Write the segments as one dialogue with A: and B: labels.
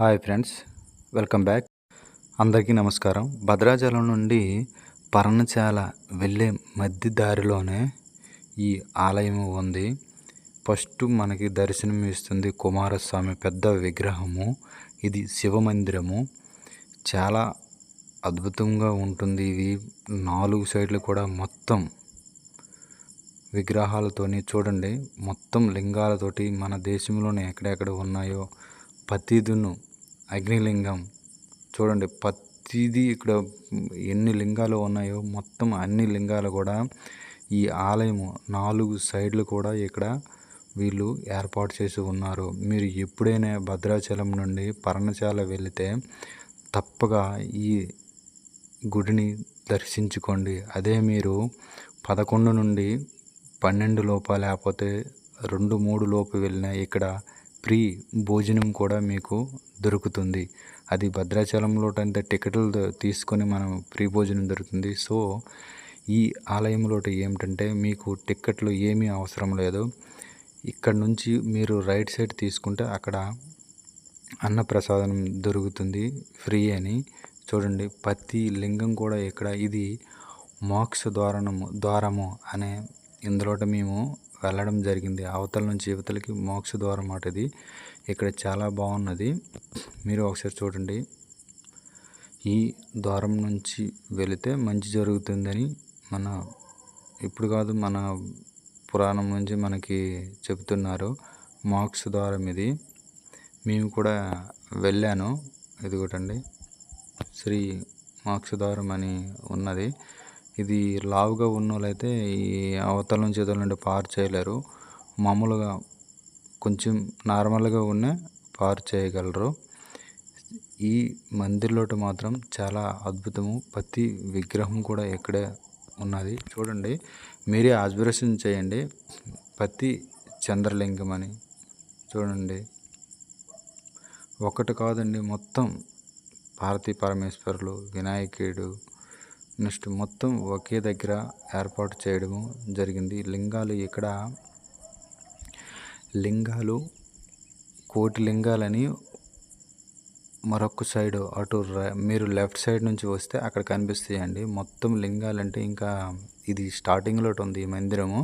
A: Hi friends welcome back. అందరికీ నమస్కారం. భద్రాచలం నుండి పర్ణశాల వెళ్ళే మధ్య దారిలోనే ఈ ఆలయం ఉంది. ఫస్ట్ మనకి దర్శనం ఇస్తుంది కుమారస్వామి పెద్ద విగ్రహము. ఇది శివ మందిరము. చాలా అద్భుతంగా ఉంటుంది. ఇది నాలుగు సైడ్లు కూడా మొత్తం విగ్రహాలతోని చూడండి. మొత్తం లింగాలతోటి మన దేశంలోనే ఎక్కడెక్కడ ఉన్నాయో ప్రతిదును అగ్నిలింగం. చూడండి ప్రతిదీ ఇక్కడ ఎన్ని లింగాలు ఉన్నాయో మొత్తం అన్ని లింగాలు కూడా ఈ ఆలయము నాలుగు సైడ్లు కూడా ఇక్కడ వీళ్ళు ఏర్పాటు చేసి ఉన్నారు. మీరు ఎప్పుడైనా భద్రాచలం నుండి పర్ణశాల వెళితే తప్పగా ఈ గుడిని దర్శించుకోండి. అదే మీరు పదకొండు నుండి పన్నెండు లోప లేకపోతే రెండు మూడు లోపు వెళ్ళినా ఇక్కడ ఫ్రీ భోజనం కూడా మీకు దొరుకుతుంది. అది భద్రాచలంలో అంత టికెట్లు తీసుకొని మనం ఫ్రీ భోజనం దొరుకుతుంది. సో ఈ ఆలయంలో ఏమిటంటే మీకు టిక్కెట్లు ఏమీ అవసరం లేదు. ఇక్కడ నుంచి మీరు రైట్ సైడ్ తీసుకుంటే అక్కడ అన్నప్రసాదం దొరుకుతుంది ఫ్రీ అని. చూడండి ప్రతి లింగం కూడా ఇక్కడ. ఇది మోక్ష ద్వారము ద్వారము అనే ఇందులో మేము వెళ్ళడం జరిగింది. అవతల నుంచి యువతలకి మోక్ష ద్వారం మాట ఇది. ఇక్కడ చాలా బాగున్నది. మీరు ఒకసారి చూడండి. ఈ ద్వారం నుంచి వెళితే మంచి జరుగుతుందని మన ఇప్పుడు కాదు మన పురాణం నుంచి మనకి చెబుతున్నారు. మోక్ష ద్వారం ఇది. మేము కూడా వెళ్ళాను. ఇది ఒకటండి శ్రీ మోక్షద్వారం అని ఉన్నది. ఇది లావుగా ఉన్న వాళ్ళైతే ఈ అవతల నుంచి ఇవతల నుండి పార్ చేయలేరు. మామూలుగా కొంచెం నార్మల్గా ఉన్న పార్ చేయగలరు. ఈ మందిర్లోటి మాత్రం చాలా అద్భుతము. ప్రతి విగ్రహం కూడా ఇక్కడే ఉన్నది. చూడండి మీరే ఆబ్జర్వేషన్ చేయండి. ప్రతి చంద్రలింగం అని. చూడండి. ఒకటి కాదండి మొత్తం పార్వతీ పరమేశ్వరులు వినాయకుడు నెక్స్ట్ మొత్తం ఒకే దగ్గర ఏర్పాటు చేయడము జరిగింది. లింగాలు ఇక్కడ లింగాలు కోటి లింగాలని మరొక సైడ్ అటు మీరు లెఫ్ట్ సైడ్ నుంచి వస్తే అక్కడ కనిపిస్తాయండి. మొత్తం లింగాలంటే ఇంకా ఇది స్టార్టింగ్లో ఉంది ఈ మందిరము.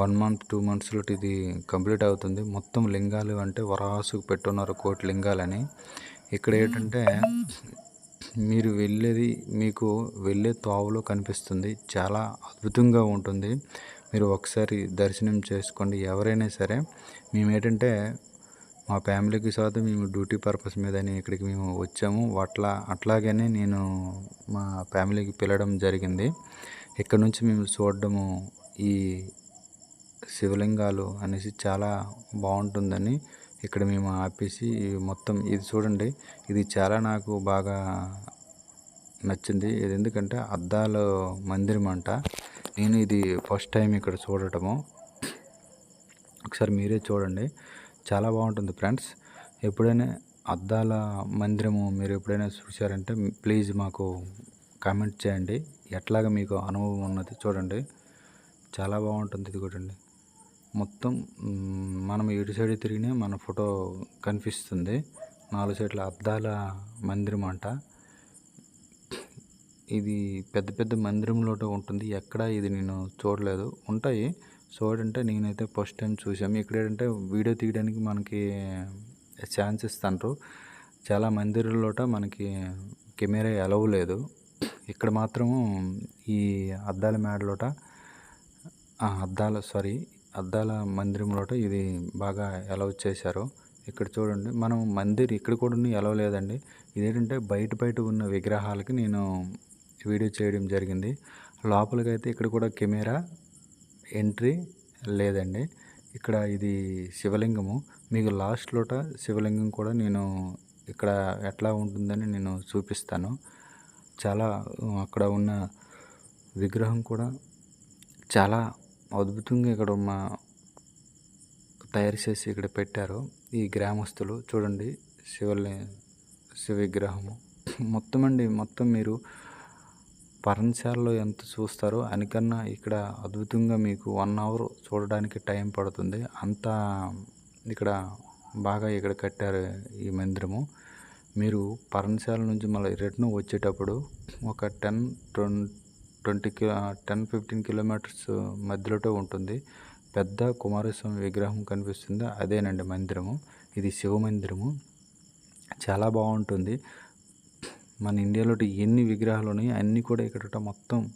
A: వన్ మంత్ టూ మంత్స్లో ఇది కంప్లీట్ అవుతుంది. మొత్తం లింగాలు అంటే వరాసుకు పెట్టున్నారు కోటి లింగాలని. ఇక్కడ ఏంటంటే మీరు వెళ్ళేది మీకు వెళ్ళే తోవలో కనిపిస్తుంది. చాలా అద్భుతంగా ఉంటుంది. మీరు ఒకసారి దర్శనం చేసుకోండి. ఎవరైనా సరే మేము ఏంటంటే మా ఫ్యామిలీకి సార్ మేము డ్యూటీ పర్పస్ మీదని ఇక్కడికి మేము వచ్చాము. అట్లా అట్లాగనే నేను మా ఫ్యామిలీకి పిలడం జరిగింది. ఇక్కడ నుంచి మేము చూడడము ఈ శివలింగాలు అనేసి చాలా బాగుంటుందని ఇక్కడ మేము ఆపేసి మొత్తం ఇది చూడండి. ఇది చాలా నాకు బాగా నచ్చింది. ఇది ఎందుకంటే అద్దాల మందిరం అంట. నేను ఇది ఫస్ట్ టైం ఇక్కడ చూడటము. ఒకసారి మీరే చూడండి. చాలా బాగుంటుంది ఫ్రెండ్స్. ఎప్పుడైనా అద్దాల మందిరము మీరు ఎప్పుడైనా చూశారంటే ప్లీజ్ మాకు కామెంట్ చేయండి. ఎట్లాగా మీకు అనుభవం ఉన్నది చూడండి. చాలా బాగుంటుంది ఇది కూడా మొత్తం మనం ఇటు సైడ్ తిరిగినా మన ఫోటో కనిపిస్తుంది. నాలుగు సైడ్ల అద్దాల మందిరం అంట. ఇది పెద్ద పెద్ద మందిరంలో ఉంటుంది. ఎక్కడ ఇది నేను చూడలేదు. ఉంటాయి. చూడంటే నేనైతే ఫస్ట్ టైం చూసాము ఇక్కడ ఏంటంటే వీడియో తీయడానికి మనకి ఛాన్స్ ఇస్తాను చాలా మందిరంలోట మనకి కెమెరా ఎలవ్ లేదు. ఇక్కడ మాత్రము ఈ అద్దాల మేడలోట అద్దాల సారీ అద్దాల మందిరంలోట ఇది బాగా ఎలవ్ చేశారు. ఇక్కడ చూడండి మనం మందిర్ ఇక్కడ కూడా ఎలవ్ లేదండి. ఇదేంటంటే బయట బయట ఉన్న విగ్రహాలకి నేను వీడియో చేయడం జరిగింది. లోపలికైతే ఇక్కడ కూడా కెమెరా ఎంట్రీ లేదండి. ఇక్కడ ఇది శివలింగము. మీకు లాస్ట్ లోట శివలింగం కూడా నేను ఇక్కడ ఎట్లా ఉంటుందని నేను చూపిస్తాను. చాలా అక్కడ ఉన్న విగ్రహం కూడా చాలా అద్భుతంగా ఇక్కడ మా తయారు చేసి ఇక్కడ పెట్టారు ఈ గ్రామస్తులు. చూడండి శివలి శివ విగ్రహము మొత్తం అండి మొత్తం మీరు పర్ణశాలలో ఎంత చూస్తారో అనికన్నా ఇక్కడ అద్భుతంగా మీకు వన్ అవర్ చూడడానికి టైం పడుతుంది. అంత ఇక్కడ బాగా ఇక్కడ కట్టారు ఈ మందిరము. మీరు పర్ణశాల నుంచి మళ్ళీ రిటర్న్ వచ్చేటప్పుడు ఒక టెన్ ట్వంటీ కి టెన్ ఫిఫ్టీన్ కిలోమీటర్స్ మధ్యలో ఉంటుంది. పెద్ద కుమారస్వామి విగ్రహం కనిపిస్తుంది. అదేనండి మందిరము. ఇది శివ మందిరము. చాలా బాగుంటుంది. మన ఇండియాలో ఎన్ని విగ్రహాలు ఉన్నాయో అన్నీ కూడా ఇక్కడ మొత్తం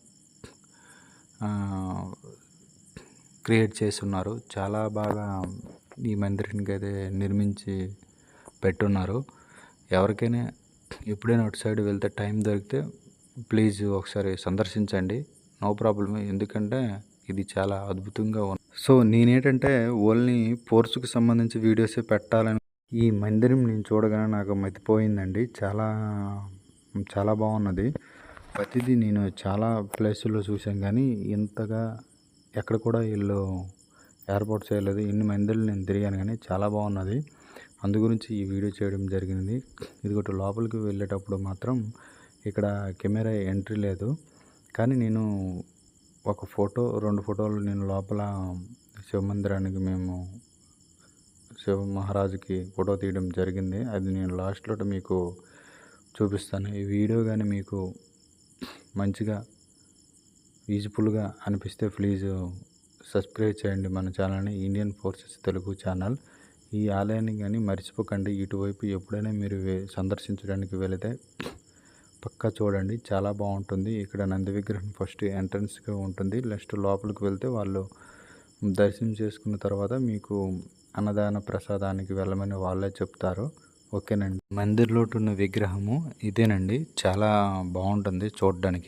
A: క్రియేట్ చేసి ఉన్నారు చాలా బాగా ఈ మందిరానికి అయితే నిర్మించి పెట్టున్నారు. ఎవరికైనా ఎప్పుడైనా అటు సైడ్ వెళ్తే టైం దొరికితే ప్లీజ్ ఒకసారి సందర్శించండి. నో ప్రాబ్లం ఎందుకంటే ఇది చాలా అద్భుతంగా ఉంది. సో నేనేంటంటే ఓన్లీ ఫోర్స్కి సంబంధించి వీడియోసే పెట్టాలని ఈ మందిరం నేను చూడగానే నాకు మతిపోయిందండి చాలా చాలా బాగున్నది. ప్రతిదీ నేను చాలా ప్లేసుల్లో చూశాను కానీ ఇంతగా ఎక్కడ కూడా వీళ్ళు ఏర్పాటు చేయలేదు. ఇన్ని మందిరం నేను తిరిగాను కానీ చాలా బాగున్నది. అందు గురించి ఈ వీడియో చేయడం జరిగింది. ఇదిగోటి లోపలికి వెళ్ళేటప్పుడు మాత్రం ఇక్కడ కెమెరా ఎంట్రీ లేదు. కానీ నేను ఒక ఫోటో రెండు ఫోటోలు నేను లోపల శివ మందిరానికి మేము శివ మహారాజుకి ఫోటో తీయడం జరిగింది. అది నేను లాస్ట్లో మీకు చూపిస్తాను. ఈ వీడియో కానీ మీకు మంచిగా యూజ్ఫుల్గా అనిపిస్తే ప్లీజ్ సబ్స్క్రైబ్ చేయండి మన ఛానల్ని. Indian forces Telugu channel. ఈ ఆలయాన్ని కానీ మర్చిపోకండి. ఇటువైపు ఎప్పుడైనా మీరు సందర్శించడానికి వెళితే పక్కా చూడండి. చాలా బాగుంటుంది. ఇక్కడ నంది విగ్రహం ఫస్ట్ ఎంట్రన్స్గా ఉంటుంది. నెక్స్ట్ లోపలికి వెళ్తే వాళ్ళు దర్శనం చేసుకున్న తర్వాత మీకు అన్నదాన ప్రసాదానికి వెళ్ళమని వాళ్ళే చెప్తారు. ఓకేనండి. మందిర్లో ఉన్న విగ్రహము ఇదేనండి. చాలా బాగుంటుంది చూడడానికి.